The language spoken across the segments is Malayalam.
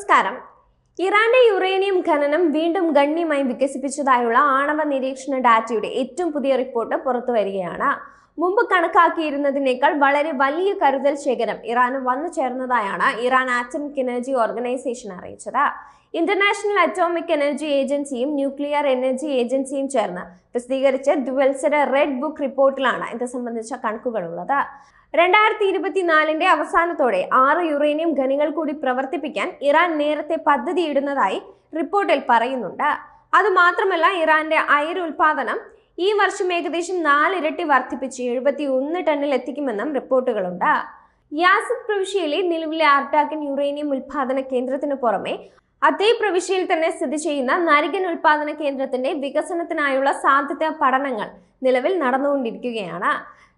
നമസ്കാരം. ഇറാന്റെ യുറേനിയം ഖനനം വീണ്ടും ഗണ്യമായി വികസിപ്പിച്ചതായുള്ള ആണവ നിരീക്ഷണ ഡാറ്റയുടെ ഏറ്റവും പുതിയ റിപ്പോർട്ട് പുറത്തു വരികയാണ്. മുമ്പ് കണക്കാക്കിയിരുന്നതിനേക്കാൾ വളരെ വലിയ കരുതൽ ശേഖരം ഇറാന് വന്നു ചേർന്നതായാണ് ഇറാൻ ആറ്റമിക് എനർജി ഓർഗനൈസേഷൻ അറിയിച്ചത്. ഇന്റർനാഷണൽ അറ്റോമിക് എനർജി ഏജൻസിയും ന്യൂക്ലിയർ എനർജി ഏജൻസിയും ചേർന്ന് പ്രസിദ്ധീകരിച്ച ദ്വത്സര റെഡ് ബുക്ക് റിപ്പോർട്ടിലാണ് ഇത് സംബന്ധിച്ച കണക്കുകളുള്ളത് രണ്ടായിരത്തി ഇരുപത്തിനാലിന്റെ അവസാനത്തോടെ ആറ് യുറേനിയം ഖനികൾ കൂടി പ്രവർത്തിപ്പിക്കാൻ ഇറാൻ നേരത്തെ പദ്ധതിയിടുന്നതായി റിപ്പോർട്ടിൽ പറയുന്നുണ്ട്. അതുമാത്രമല്ല ഇറാന്റെ അയരുൽപാദനം ഈ വർഷം ഏകദേശം നാലിരട്ടി വർദ്ധിപ്പിച്ച് എഴുപത്തി ഒന്ന് ടണ്ണിൽ എത്തിക്കുമെന്നും റിപ്പോർട്ടുകളുണ്ട്. യാസിദ് പ്രവിശ്യയിലെ നിലവിലെ ആർട്ടാക്കൻ യുറേനിയം ഉൽപാദന കേന്ദ്രത്തിന് പുറമെ അതേ പ്രവിശ്യയിൽ തന്നെ സ്ഥിതി ചെയ്യുന്ന നരികൻ ഉൽപാദന കേന്ദ്രത്തിന്റെ വികസനത്തിനായുള്ള സാധ്യത പഠനങ്ങൾ നിലവിൽ നടന്നുകൊണ്ടിരിക്കുകയാണ്.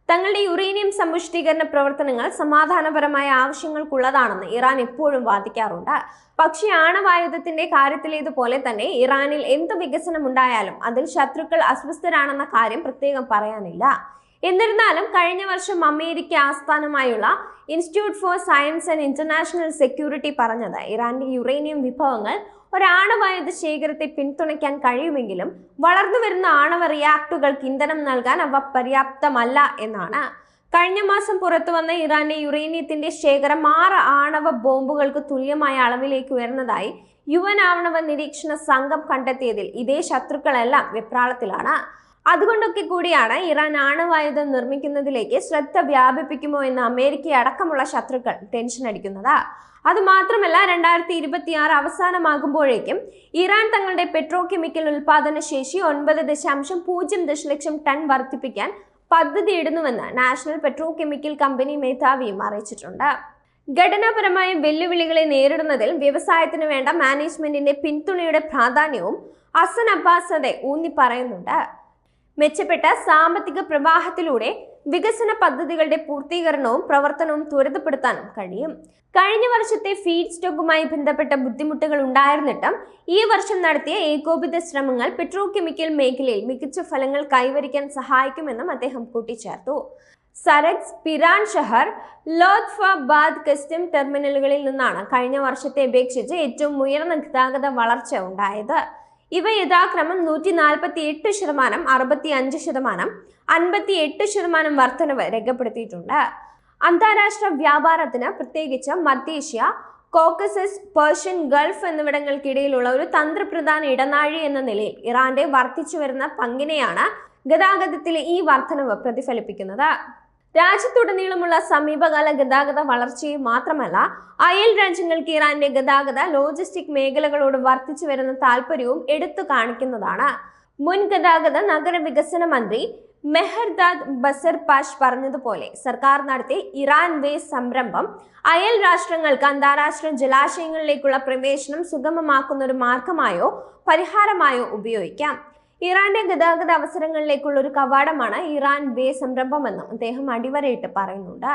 തങ്ങളുടെ യുറേനിയം സമ്പുഷ്ടീകരണ പ്രവർത്തനങ്ങൾ സമാധാനപരമായ ആവശ്യങ്ങൾക്കുള്ളതാണെന്ന് ഇറാൻ എപ്പോഴും വാദിക്കാറുണ്ട്. പക്ഷേ ആണവായുധത്തിന്റെ കാര്യത്തിലേതുപോലെ തന്നെ ഇറാനിൽ എന്ത് വികസനം ഉണ്ടായാലും അതിൽ ശത്രുക്കൾ അസ്വസ്ഥരാണെന്ന കാര്യം പ്രത്യേകം പറയാനില്ല. എന്നിരുന്നാലും കഴിഞ്ഞ വർഷം അമേരിക്ക ആസ്ഥാനമായുള്ള institute for science and international security പറഞ്ഞത് ഇറാന്റെ യുറേനിയം വിഭവങ്ങൾ ഒരാണവായുധ ശേഖരത്തെ പിന്തുണയ്ക്കാൻ കഴിയുമെങ്കിലും വളർന്നു വരുന്ന ആണവ റിയാക്ടറുകൾക്ക് ഇന്ധനം നൽകാൻ അവ പര്യാപ്തമല്ല എന്നാണ്. കഴിഞ്ഞ മാസം പുറത്തു വന്ന ഇറാന്റെ യുറേനിയത്തിന്റെ ശേഖരം ആറ് ആണവ ബോംബുകൾക്ക് തുല്യമായ അളവിലേക്ക് ഉയർന്നതായി യു എൻ ആണവ നിരീക്ഷണ സംഘം കണ്ടെത്തിയതിൽ ഇതേ ശത്രുക്കളെല്ലാം വെപ്രാളത്തിലാണ്. അതുകൊണ്ടൊക്കെ കൂടിയാണ് ഇറാൻ ആണവായുധം നിർമ്മിക്കുന്നതിലേക്ക് ശ്രദ്ധ വ്യാപിപ്പിക്കുമോ എന്ന് അമേരിക്ക അടക്കമുള്ള ശത്രുക്കൾ ടെൻഷൻ അടിക്കുന്നത്. അതുമാത്രമല്ല രണ്ടായിരത്തി ഇരുപത്തിയാറ് അവസാനമാകുമ്പോഴേക്കും ഇറാൻ തങ്ങളുടെ പെട്രോ കെമിക്കൽ ഉൽപാദന ശേഷി ഒൻപത് ദശാംശം പൂജ്യം ദശലക്ഷം ടൺ വർദ്ധിപ്പിക്കാൻ പദ്ധതിയിടുന്നുവെന്ന് നാഷണൽ പെട്രോ കെമിക്കൽ കമ്പനി മേധാവിയും അറിയിച്ചിട്ടുണ്ട്. ഘടനാപരമായ വെല്ലുവിളികളെ നേരിടുന്നതിൽ വ്യവസായത്തിന് വേണ്ട മാനേജ്മെന്റിന്റെ പിന്തുണയുടെ പ്രാധാന്യവും അസൻ അബ്ബാസതെ ഊന്നി പറയുന്നുണ്ട് മെച്ചപ്പെട്ട സാമ്പത്തിക പ്രവാഹത്തിലൂടെ വികസന പദ്ധതികളുടെ പൂർത്തീകരണവും പ്രവർത്തനവും ത്വരിതപ്പെടുത്താനും കഴിയും. കഴിഞ്ഞ വർഷത്തെ ഫീഡ് സ്റ്റോക്കുമായി ബന്ധപ്പെട്ട ബുദ്ധിമുട്ടുകൾ ഉണ്ടായിരുന്നിട്ടും ഈ വർഷം നടത്തിയ ഏകോപിത ശ്രമങ്ങൾ പെട്രോ കെമിക്കൽ മേഖലയിൽ മികച്ച ഫലങ്ങൾ കൈവരിക്കാൻ സഹായിക്കുമെന്നും അദ്ദേഹം കൂട്ടിച്ചേർത്തു. സരക്സ് പിരാൻ ഷഹർ ലോത്ഫാബാദ് കസ്റ്റം ടെർമിനലുകളിൽ നിന്നാണ് കഴിഞ്ഞ വർഷത്തെ അപേക്ഷിച്ച് ഏറ്റവും ഉയർന്ന ഗതാഗത വളർച്ച ഉണ്ടായത്. ഇവ യഥാക്രമം നൂറ്റി നാൽപ്പത്തി എട്ട് ശതമാനം അറുപത്തി അഞ്ച് ശതമാനം അൻപത്തി എട്ട് ശതമാനം വർധനവ് രേഖപ്പെടുത്തിയിട്ടുണ്ട്. അന്താരാഷ്ട്ര വ്യാപാരത്തിന് പ്രത്യേകിച്ച് മധ്യേഷ്യ കോക്കസസ് പേർഷ്യൻ ഗൾഫ് എന്നിവിടങ്ങൾക്കിടയിലുള്ള ഒരു തന്ത്രപ്രധാന ഇടനാഴി എന്ന നിലയിൽ ഇറാന്റെ വർദ്ധിച്ചു വരുന്ന പങ്കിനെയാണ് ഗതാഗതത്തിലെ ഈ വർധനവ് പ്രതിഫലിപ്പിക്കുന്നത്. രാജ്യത്തുടനീളമുള്ള സമീപകാല ഗതാഗത വളർച്ചയെ മാത്രമല്ല അയൽ രാജ്യങ്ങൾക്ക് ഇറാന്റെ ഗതാഗത ലോജിസ്റ്റിക് മേഖലകളോട് വർദ്ധിച്ചു വരുന്ന താല്പര്യവും എടുത്തു കാണിക്കുന്നതാണ്. മുൻ ഗതാഗത നഗരവികസന മന്ത്രി മെഹർദാദ് ബസർ പാഷ് പറഞ്ഞതുപോലെ സർക്കാർ നടത്തിയ ഇറാൻ വേ സംരംഭം അയൽ രാഷ്ട്രങ്ങൾക്ക് അന്താരാഷ്ട്ര ജലാശയങ്ങളിലേക്കുള്ള പ്രവേശനം സുഗമമാക്കുന്ന ഒരു മാർഗമായോ പരിഹാരമായോ ഉപയോഗിക്കാം. ഇറാന്റെ ഗതാഗത അവസരങ്ങളിലേക്കുള്ള ഒരു കവാടമാണ് ഇറാൻ വേ സംരംഭമെന്നും അദ്ദേഹം അടിവരയിട്ട് പറയുന്നുണ്ട്.